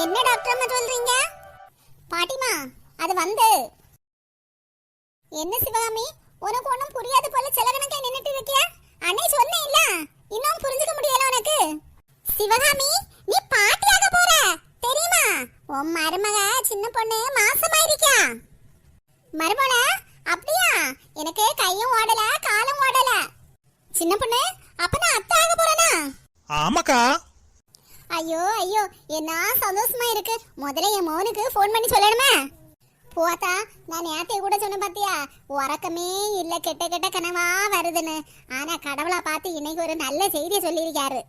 என்ன டாக்டர் அம்மா சொல்றீங்க? பாட்டிமா அது வந்து. என்ன சிவகாமி உனக்கு ஒண்ணும் புரியாது போல செலகணக்கே நின்னுட்டு இருக்கியா? அன்னை சொன்னேன்ல இன்னும் புரிஞ்சுக்க முடியல உனக்கு. சிவகாமி நீ பாட்டியாக போற. தெரியுமா? உன் மருமக சின்ன பொண்ணு மாசமா இருக்கா மருமகள அப்படியா? எனக்கு கையும் ஓடல காலும் ஓடல. சின்ன பொண்ணு அப்ப நான் அத்தை ஆக போறேனா? ஆமாக்கா. ஐயோ ஐயோ என்ன சந்தோஷமா இருக்கு. முதல்ல என் மோனுக்கு ஃபோன் பண்ணி சொல்லணுமே. போத்தா நான் நேத்தைய கூட சொன்னேன் பாத்தியா உறக்கமே இல்ல கெட்ட கெட்ட கனவா வருதுன்னு. ஆனா கடவுளா பார்த்து இன்னைக்கு ஒரு நல்ல செய்தியை சொல்லியிருக்காரு.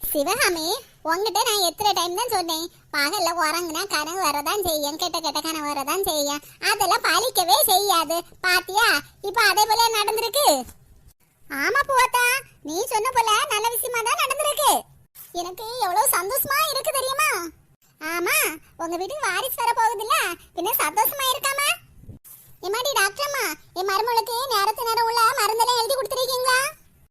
சிவகாமி உங்ககிட்ட நான் எத்தனை டைம் தான் சொன்னேன். பகல்ல உறங்குனா கனவு வரதான் செய்யும் கெட்ட கெட்ட கனவு வரதான் செய்யும். அதெல்லாம் பழிக்கவே செய்யாது. பாத்தியா? இப்ப அதே போல நடந்திருக்கு. ஆமா போத்தா நீ சொன்ன போல நல்ல விஷயமா தான் நடந்திருக்கு. எனக்கு எவ்வளவு சந்தோஷமா இருக்கு தெரியுமா? ஆமா உங்க வீட்டுக்கு வாரிசு வர போகுதுல்ல? பின்ன சந்தோஷமா இருக்காமா? எம்மாடி டாக்டர்மா என் மருமகளுக்கு நேரத்து நேரம் உள்ள மருந்தெல்லாம் எழுதி கொடுத்துருக்கீங்களா?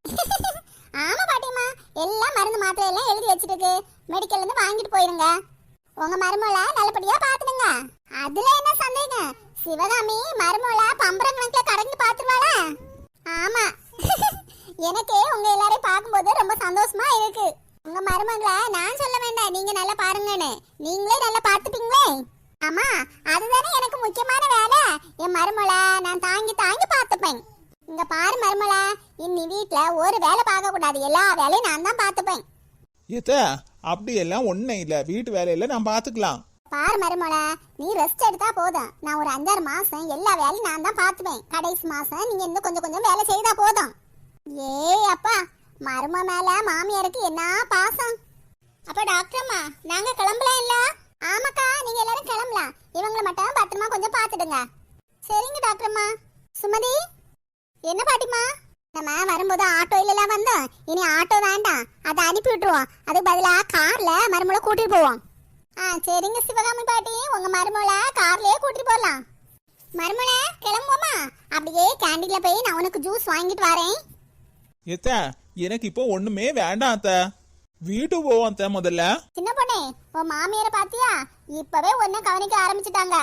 ஆமா பாட்டிம்மா எல்லாம் மருந்து மாத்திரை எல்லாம் எழுதி வச்சிருக்கு. மெடிக்கல்ல இருந்து வாங்கிட்டு போயிருங்க. உங்க மருமகளை நல்லபடியா பாத்துடுங்க அதுல என்ன சந்தேகம்? சிவகாமி மருமகளை பம்பரம் கணக்குல கடந்து பாத்துருவாளா ஆமா எனக்கு உங்க எல்லாரையும் பார்க்கும்போது ரொம்ப சந்தோஷமா இருக்கு மருமகளை நான் சொல்ல வேண்டாம் நீங்க நல்லா பாருங்கன்னு. நீங்களே நல்லா பார்த்துப்பீங்களே. ஆமா அதுதானே எனக்கு முக்கியமான வேலை. என் மருமலை நான் தாங்கி தாங்கி பார்த்துப்பேன். இங்க பாரு மருமலை இன்னி வீட்ல ஒரு வேலை பார்க்க கூடாது எல்லா வேலையும் நான் தான் பார்த்துப்பேன். ஏத்த அப்படி எல்லாம் ஒன்றும் இல்லை. வீட்டு வேலையில நான் பார்த்துக்கலாம். பாரு மருமலை நீ ரெஸ்ட் எடுத்தா போதும். நான் ஒரு அஞ்சாறு மாசம் எல்லா வேலையும் நான் தான் பார்த்துப்பேன். கடைசி மாசம் நீங்க இன்னும் கொஞ்சம் கொஞ்சம் வேலை செய்தா போதும். ஏய் அப்பா மரும மேல மாமியாருக்கு என்ன பாசம்? அப்ப டாக்டர்மா நாங்க கிளம்பலாம் இல்ல? ஆமாக்கா நீங்க எல்லாரும் கிளம்பலாம் இவங்களை மட்டும் பத்திரமா கொஞ்சம் பாத்துடுங்க சரிங்க டாக்டர்மா சுமதி என்ன பாட்டிமா நம்ம வரும்போது ஆட்டோ இல்லலாம் வந்தோம் இனி ஆட்டோ வேண்டாம். அதை அனுப்பி விட்டுருவோம். அதுக்கு பதிலாக கார்ல மருமலை கூட்டிட்டு போவோம். ஆ சரிங்க சிவகாமி பாட்டி. உங்க மருமலை கார்லயே கூட்டிட்டு போகலாம் மருமலை கிளம்புவோமா? அப்படியே கேண்டீன்ல போய் நான் உனக்கு ஜூஸ் வாங்கிட்டு வரேன். ஏத்தா எனக்கு இப்போ ஒண்ணுமே வேண்டாம் அத்தை. வீட்டுக்கு போவோம் அத்த முதல்ல. சின்ன பொண்ணே உன் மாமியாரை பாத்தியா? இப்பவே உன்னை கவனிக்க ஆரம்பிச்சிட்டாங்க.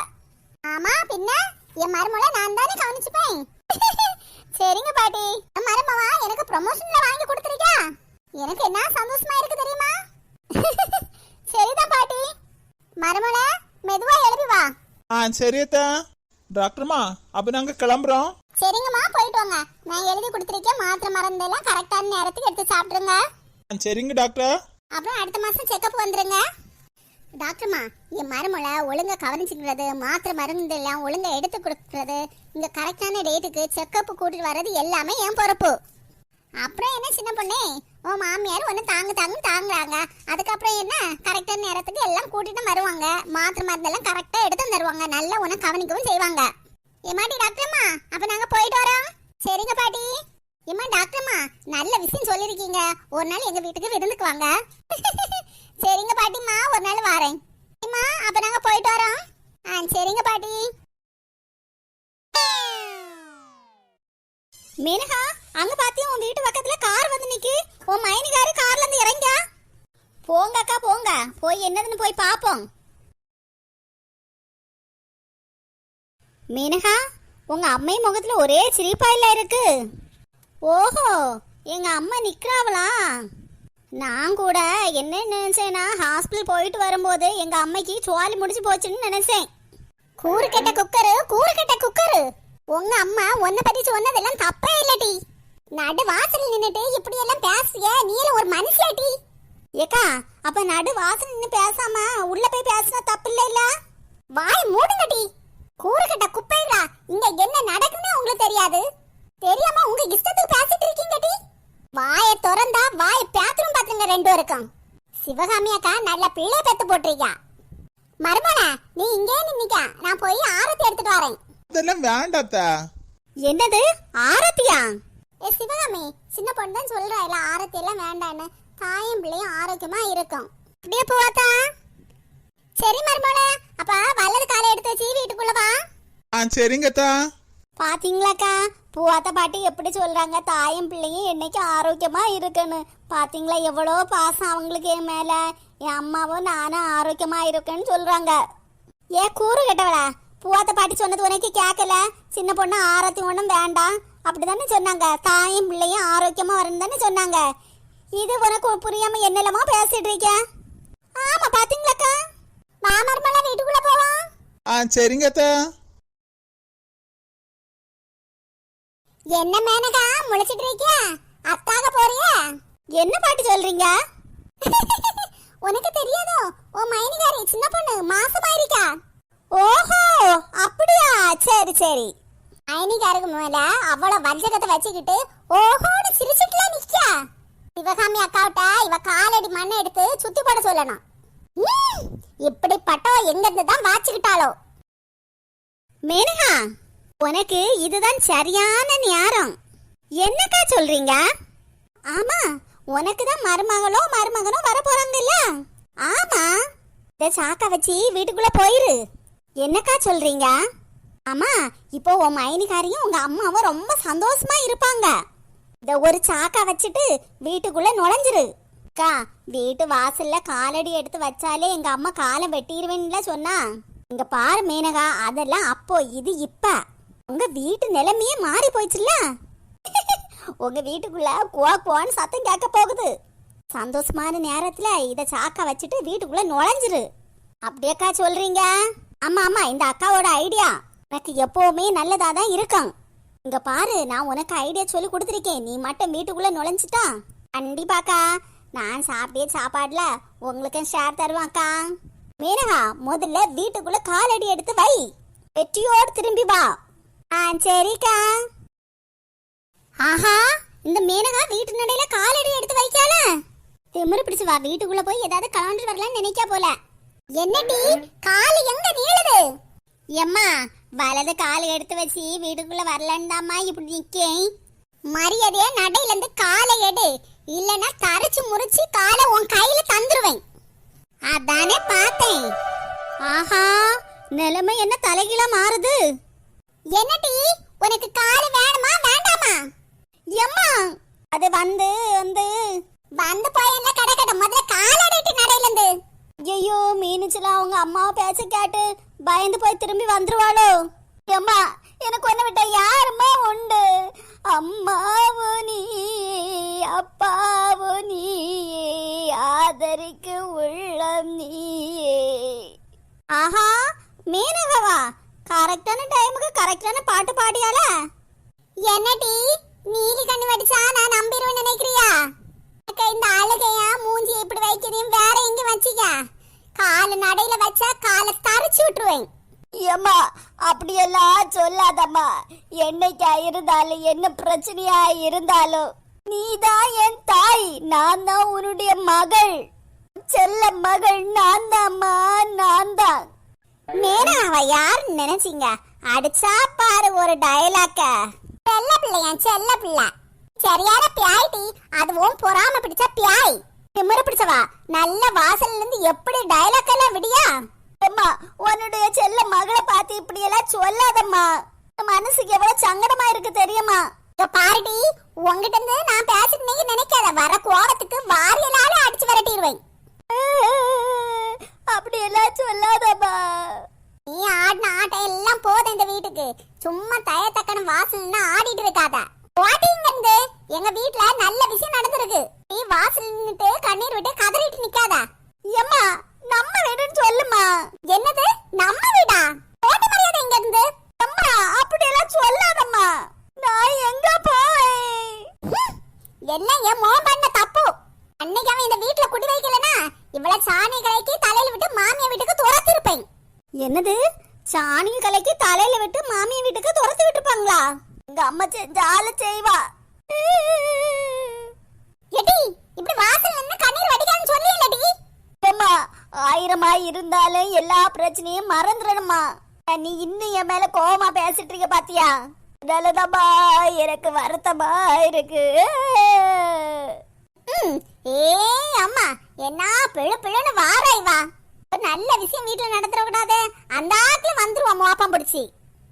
ஆமா பின்ன? என் மருமகளை நான் தானே கவனிச்சுப்பேன். சரிங்க பாட்டி. என் மருமவா எனக்கு ப்ரமோஷன்ல வாங்கி கொடுத்துருக்கா எனக்கு என்ன சந்தோஷமா இருக்கு தெரியுமா? சரிதான் பாட்டி. மருமலை மெதுவா எழுப்பி வா. ஆ சரி அத்த. டாக்டர்மா அப்போ நாங்கள் கிளம்புறோம். சரிங்கம்மா போயிட்டு வாங்க. நான் எழுதி கொடுத்துருக்கேன் மாத்திரை மருந்தெல்லாம் கரெக்டான நேரத்துக்கு எடுத்து சாப்பிடுங்க சரிங்க டாக்டர். அப்புறம் அடுத்த மாசம் செக்கப் வந்துருங்க. டாக்டர்மா என் மருமலை ஒழுங்கா கவனிச்சுக்கிறது மாத்திரை மருந்து எல்லாம் ஒழுங்கா எடுத்து கொடுக்கறது இங்க கரெக்டான டேட்டுக்கு செக்கப் கூட்டிட்டு வர்றது எல்லாமே என் பொறுப்பு. அப்புறம் என்ன சின்ன பொண்ணே? உன் மாமியார் ஒன்று தாங்க தாங்க தாங்குறாங்க. அதுக்கப்புறம் என்ன? கரெக்டான நேரத்துக்கு எல்லாம் கூட்டிட்டு வருவாங்க. மாத்திரை மருந்தெல்லாம் கரெக்டாக எடுத்து தருவாங்க. நல்லா உன்னை கவனிக்கவும் செய்வாங்க. ஏமாட்டி டாக்டர்மா அப்போ நாங்கள் போயிட்டு வரோம். சரிங்க பாட்டி. ஏமா டாக்டர்மா நல்ல விஷயம் சொல்லிருக்கீங்க. ஒரு நாள் எங்க வீட்டுக்கு விருந்துக்கு வாங்க. சரிங்க பாட்டிம்மா ஒரு நாள் வரேன். அம்மா அப்ப நாங்க போயிட்டு வரோம். ஆ சரிங்க பாட்டி. மேனகா அங்க பாத்தியா உன் வீட்டு பக்கத்துல கார் வந்து நிக்கு. உன் மைனிகாரு கார்ல இருந்து இறங்க போங்க அக்கா போங்க. போய் என்னதுன்னு போய் பாப்போம். மீனகா உங்க அம்மை முகத்துல ஒரே சிரிப்பா இல்ல இருக்கு. ஓஹோ எங்க அம்மா நிக்கிறாவளா? நான் கூட என்ன நினைச்சேன்னா ஹாஸ்பிட்டல் போயிட்டு வரும்போது எங்க அம்மைக்கு சுவாலி முடிச்சு போச்சுன்னு நினைச்சேன். கூறு கெட்ட குக்கரு கூறு கெட்ட குக்கரு. உங்க அம்மா உன்னை பத்தி சொன்னதெல்லாம் தப்பே இல்லடி நடு வாசல் நின்னுட்டு இப்படி எல்லாம் பேசிய நீல ஒரு மனுஷடி ஏக்கா அப்ப நடு வாசல் நின்னு பேசாம உள்ள போய் பேசினா தப்பு இல்ல? இல்ல வாய் மூடுங்கடி கூறு கெட்ட குப்பைங்களா இங்க என்ன நடக்குன்னு உங்களுக்கு தெரியாது. தெரியாம உங்க இஷ்டத்துக்கு பேசிட்டு இருக்கீங்கடி வாய திறந்தா வாய பேத்துரும் பாத்துங்க ரெண்டு இருக்கும் சிவகாமி அக்கா நல்ல பிள்ளை பெத்து போட்டிருக்கா. மருமன நீ இங்கே நின்னிக்க. நான் போய் ஆரத்தி எடுத்துட்டு வரேன். அதெல்லாம் வேண்டாம் அத்த. என்னது? ஆரத்தியா? ஏ சிவகாமி சின்ன பொண்ணு தான் சொல்றா இல்ல ஆரத்தி எல்லாம் வேண்டான்னு. தாயும் பிள்ளையும் ஆரோக்கியமா இருக்கும். அப்படியே போவாத்தா சரி மருமோளே அப்ப வலது காலை எடுத்து வச்சு வீட்டுக்குள்ள வா. ஆ சரிங்க அத்தா. பாத்தீங்களாக்கா? பூவாத்த பாட்டி எப்படி சொல்றாங்க? தாயும் பிள்ளையும் என்னைக்கு ஆரோக்கியமா இருக்குன்னு. பாத்தீங்களா? எவ்வளோ பாசம் அவங்களுக்கு என் மேல. என் அம்மாவும் நானும் ஆரோக்கியமா இருக்கேன்னு சொல்றாங்க. ஏ கூறு கேட்டவளா? பூவாத்த பாட்டி சொன்னது உனக்கு கேட்கல சின்ன பொண்ணு ஆரத்தி ஒன்றும் வேண்டாம். அப்படிதானே சொன்னாங்க. தாயும் பிள்ளையும் ஆரோக்கியமா வரணும் தானே சொன்னாங்க. இது உனக்கு புரியாம என்னெல்லாமோ பேசிட்டு இருக்க? ஆமா பாத்தீங்களாக்கா? மாமர்மலா வீட்டுக்குள்ள போவோம் ஆ சரிங்க என்ன மேனகா முளைச்சிட்டு இருக்கியா? அத்தாக போறியா? என்ன பாட்டு சொல்றீங்க? உனக்கு தெரியாதோ? உன் மைனிகாரி சின்ன பொண்ணு மாசமா இருக்கா ஓஹோ அப்படியா? சரி சரி. மைனிகாருக்கு மேல அவ்வளவு வஞ்சகத்தை வச்சுக்கிட்டு ஓஹோன்னு சிரிச்சுட்டுலாம் நிக்கா சிவகாமி அக்காவிட்ட இவ காலடி மண்ணை எடுத்து சுத்தி போட சொல்லணும். இப்படிப்பட்டவ இப்படி எங்க இருந்து தான் வாச்சுக்கிட்டாளோ? மேனகா உனக்கு இதுதான் சரியான நேரம். என்னக்கா சொல்றீங்க? ஆமா உனக்கு தான் மருமகளோ மருமகனோ வர போறாங்க இல்ல ஆமா. இந்த சாக்கா வச்சு வீட்டுக்குள்ள போயிரு. என்னக்கா சொல்றீங்க? ஆமா இப்போ உன் மைனிகாரியும் உங்க அம்மாவும் ரொம்ப சந்தோஷமா இருப்பாங்க. இந்த ஒரு சாக்கா வச்சுட்டு வீட்டுக்குள்ள நுழைஞ்சிரு. அக்கா வீட்டு வாசல்ல காலடி எடுத்து வச்சாலே எங்க அம்மா காலை வெட்டிடுவேன்ல சொன்னா இங்க பாரு மேனகா அதெல்லாம் அப்போ இது இப்போ. உங்க வீட்டு நிலைமையே மாறி போயிடுச்சுல்ல? உங்க வீட்டுக்குள்ள குவா குவான்னு சத்தம் கேட்க போகுது. சந்தோஷமான நேரத்துல இத சாக்கா வச்சுட்டு வீட்டுக்குள்ள நுழைஞ்சிரு. அப்படியேக்கா சொல்றீங்க? ஆமா ஆமா இந்த அக்காவோட ஐடியா எனக்கு எப்பவுமே நல்லதா தான் இருக்கும். இங்க பாரு நான் உனக்கு ஐடியா சொல்லி கொடுத்துருக்கேன். நீ மட்டும் வீட்டுக்குள்ள நுழைஞ்சிட்டா? கண்டிப்பாக்கா. நான் சாப்பிட்டே சாப்பாடுல உங்களுக்கு ஷேர் தருவாக்கா. மீனகா முதல்ல வீட்டுக்குள்ள காலடி எடுத்து வை. வெற்றியோடு திரும்பி வா. ஆ சரிக்கா. ஆஹா இந்த மேனகா வீட்டு நடையில காலடி எடுத்து வைக்கால திமிரு பிடிச்சு வா வீட்டுக்குள்ள போய் ஏதாவது கலந்து வரலாம்னு நினைக்கா போல. என்னடி கால் எங்க நீளுது? எம்மா வலது கால் எடுத்து வச்சு வீட்டுக்குள்ள வரலன்டாமா இப்படி நிக்கேன். மரியாதையா நடையில இருந்து காலை எடு. இல்லனா தரைச்சு முறிச்சு காலை உன் கையில தந்துருவேன். அதானே பார்த்தேன். ஆஹா நிலைமை என்ன தலைகீழா மாறுது? என்னடி? உனக்கு கால் வேணுமா வேண்டாமா? எம்மா அது வந்து வந்து வந்து போய் என்ன கடக்கட முதல்ல கால் காலடிட்டு நடையில இருந்து ஐயோ மீனுச்சுல அவங்க அம்மாவை பேச்ச கேட்டு பயந்து போய் திரும்பி வந்துருவாளோ? எம்மா எனக்கு ஒண்ணு விட்ட யாருமே உண்டு? அம்மாவு நீ அப்பாவு நீ ஆதரிக்கு உள்ளம் நீயே. ஆஹா மீனகவா கரெக்டான டைமுக்கு கரெக்டான பாட்டு பாடியால? என்னடி நீலி கண்ணு வடிச்சா நான் நம்பிடுவேன் நினைக்கிறியா? இந்த அழுகையா மூஞ்சி இப்படி வைக்கிறதையும் வேற எங்க வச்சிக்க? கால நடையில வச்சா காலை தரைச்சு விட்டுருவேன். ஏம்மா அப்படியெல்லாம் சொல்லாதம்மா. என்னைக்கா இருந்தாலும் என்ன பிரச்சனையா இருந்தாலும் நீதான் என் தாய் நான் தான் உன்னுடைய மகள். செல்ல மகள் நான் தான்மா நான் தான் மேடம் அவ யாருன்னு நினைச்சீங்க? அடிச்சா பாரு ஒரு டயலாக்க செல்ல பிள்ளையா செல்ல பிள்ளை. சரியான பியாய்டி அதுவும் பொறாம பிடிச்ச பியாய். திமிரு பிடிச்சவா? நல்ல வாசல்ல இருந்து எப்படி டயலாக் எல்லாம் விடியா? அம்மா உன்னுடைய செல்ல மகளை பார்த்து இப்படியெல்லாம் சொல்லாதம்மா. மனசுக்கு எவ்வளவு சங்கடமா இருக்கு தெரியுமா? பாருடி உங்ககிட்ட இருந்து நான் பேசிட்டு நீங்க நினைக்காத. வர கோபத்துக்கு வாரியலால அடிச்சு விரட்டிடுவேன். அப்படி எல்லாம் சொல்லாதம்மா நீ ஆடின ஆட்டம் எல்லாம் போதும் இந்த வீட்டுக்கு. சும்மா தயத்தக்கன வாசல்னா ஆடிட்டு இருக்காத. ஓட்டிங்க எங்க வீட்ல நல்ல விஷயம் நடந்திருக்கு. நீ வாசல் நின்னுட்டு கண்ணீர் விட்டு கதறிட்டு நிக்காத. ஏம்மா நம்ம வீடுன்னு சொல்லுமா என்னது நம்ம வீடா ஓட்டு மரியாதை இங்க இருந்து அம்மா அப்படியெல்லாம் சொல்லாதம்மா நான் எங்க போவேன் ஹம், எல்லாம் என் மோன் பண்ண தப்பு அன்னைக்கு அவன் இந்த வீட்ல குடி வைக்கலனா இவ்வளவு சாணி கலைக்கு தலையில விட்டு மாமியா வீட்டுக்கு துரத்திருப்பேன் என்னது? சாணிய கலைக்கு தலையில விட்டு மாமியை வீட்டுக்கு துரத்து விட்டுருப்பாங்களா? எங்க அம்மா செஞ்சாலும் செய்வா. எடி இப்படி வாசல் நின்னு கண்ணீர் வடிக்கான்னு சொல்லியலடி ஏம்மா ஆயிரமா இருந்தாலும் எல்லா பிரச்சனையும் மறந்துடணுமா நீ இன்னும் என் மேல கோவமா பேசிட்டு இருக்க பாத்தியா? அதனாலதாம்மா எனக்கு வருத்தமா இருக்கு. ம், ஏய் அம்மா என்ன பிழு பிழுன்னு வாராய் வா நல்ல விஷயம் வீட்டுல நடந்துட கூடாது. அந்த ஆத்துல வந்துருவோம் மோப்பம் பிடிச்சி.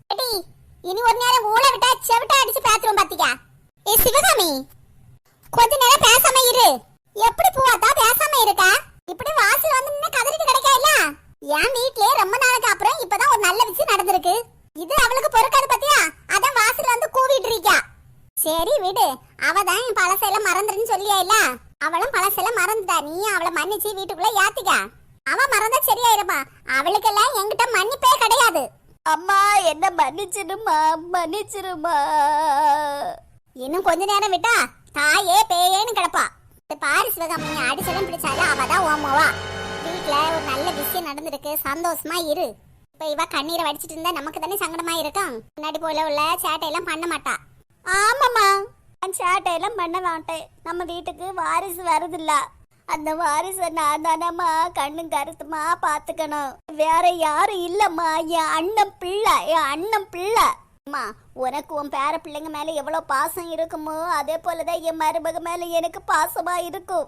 எடி இனி ஒரு நேரம் ஊழ விட்டா செவிட்டா அடிச்சு பேத்துரும் பாத்தியா? ஏ சிவகாமி கொஞ்ச நேரம் பேசாம இரு. எப்படி பூவாத்தா பேசாம இருக்கா? இப்படி வாசல் வந்து நின்னு கதறிட்டு கிடைக்கா இல்ல? என் வீட்லயே ரொம்ப நாளுக்கு அப்புறம் இப்பதான் ஒரு நல்ல விஷயம் நடந்திருக்கு. இது அவளுக்கு பொறுக்காது பாத்தியா? அதான் வாசல் வந்து கூவிட்டு இருக்கா. சரி விடு. கிடையாது அம்மா என்ன மன்னிச்சிருமா மன்னிச்சிருமா இன்னும் கொஞ்ச நேரம் விட்டா தாயே பேயேன்னு கிடப்பா. இந்த பாரு சிவகாமி அடிச்சதும் பிடிச்சாலும் அவ தான் ஓமோவா வீட்ல ஒரு நல்ல விஷயம் நடந்திருக்கு. சந்தோஷமா இரு. இப்ப இவ கண்ணீரை வடிச்சிட்டு இருந்தா நமக்கு தானே சங்கடமா இருக்கும். முன்னாடி போல உள்ள சேட்டையெல்லாம் பண்ண மாட்டா. ஆமாம்மா. நான் சேட்டையெல்லாம் பண்ண மாட்டேன். நம்ம வீட்டுக்கு வாரிசு வருதில்ல அந்த வாரிசை நான் தானம்மா கண்ணும் கருத்துமா பார்த்துக்கணும் வேற யாரும் இல்லம்மா என் அண்ணன் பிள்ளை என் அண்ணன் பிள்ளை. அம்மா உனக்கு உன் பேர பிள்ளைங்க மேல எவ்வளவு பாசம் இருக்குமோ அதே போலதான் என் மருமக மேல எனக்கு பாசமா இருக்கும்.